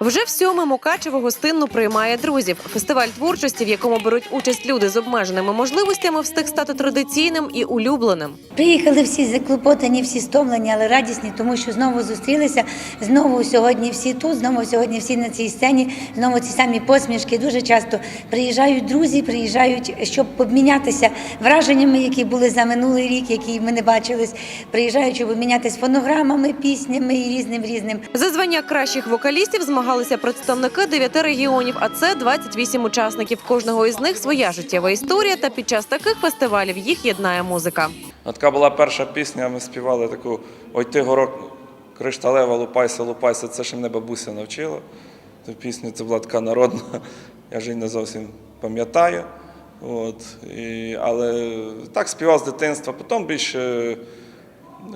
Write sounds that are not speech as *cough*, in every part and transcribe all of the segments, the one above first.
Вже в сьоме Мукачево гостинно приймає друзів. Фестиваль творчості, в якому беруть участь люди з обмеженими можливостями, встиг стати традиційним і улюбленим. Приїхали всі заклопотані, всі стомлені, але радісні, тому що знову зустрілися. Знову сьогодні всі тут, знову сьогодні всі на цій сцені, знову ці самі посмішки. Дуже часто приїжджають друзі, приїжджають, щоб обмінятися враженнями, які були за минулий рік, які ми не бачились. Приїжджають, щоб обмінятися фонограмами, піснями і різним різним. За звання кращих вокалістів змагалися представники дев'яти регіонів, а це 28 учасників. Кожного із них своя життєва історія. Та під час таких фестивалів їх єднає музика. Ну, Така була перша пісня, ми співали таку Ой ти горок кришталева, лупайся, лупайся. Це ще мене бабуся навчила. Ту пісню це була така народна, *laughs* я вже її не зовсім пам'ятаю. От, і, але так співав з дитинства. Потім більше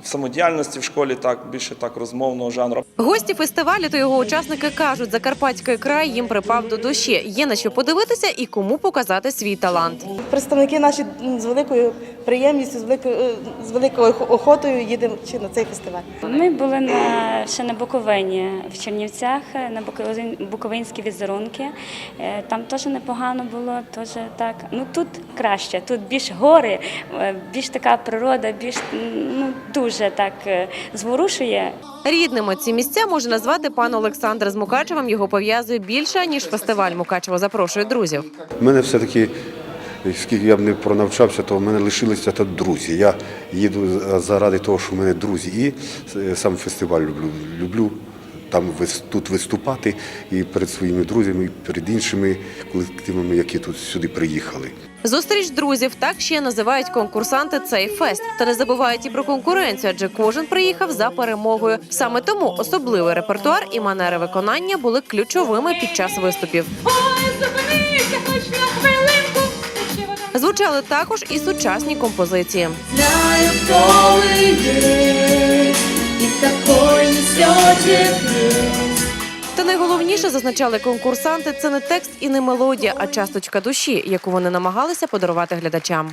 самодіяльності в школі так, більше так розмовного жанру. Гості фестивалю та його учасники кажуть, Закарпатський край їм припав до душі. Є на що подивитися і кому показати свій талант. Представники наші з великою приємністю, з великою, е, з великою охотою їдемо чи на цей фестиваль. Ми були на ще на Буковині в Чернівцях, на Буковин- буковинські візерунки. Е, Там теж непогано було, теж так. Ну тут краще, тут більш гори, е, більш така природа, більш ну дуже так е, зворушує. Рідними ці місця може назвати пан Олександр з Мукачевим. Його пов'язує більше ніж фестиваль Мукачево запрошує друзів. У мене все-таки, скільки я б не пронавчався, то в мене лишилися тут друзі. Я їду заради того, що в мене друзі. І е, сам фестиваль люблю. Люблю там тут виступати і перед своїми друзями, і перед іншими колективами, які тут сюди приїхали. Зустріч друзів так ще називають конкурсанти цей фест. Та не забувають і про конкуренцію, адже кожен приїхав за перемогою. Саме тому особливий репертуар і манери виконання були ключовими під час виступів. Звучали також і сучасні композиції. Знаю, хто йде, і такой несете Та найголовніше зазначали конкурсанти це не текст і не мелодія, а часточка душі, яку вони намагалися подарувати глядачам.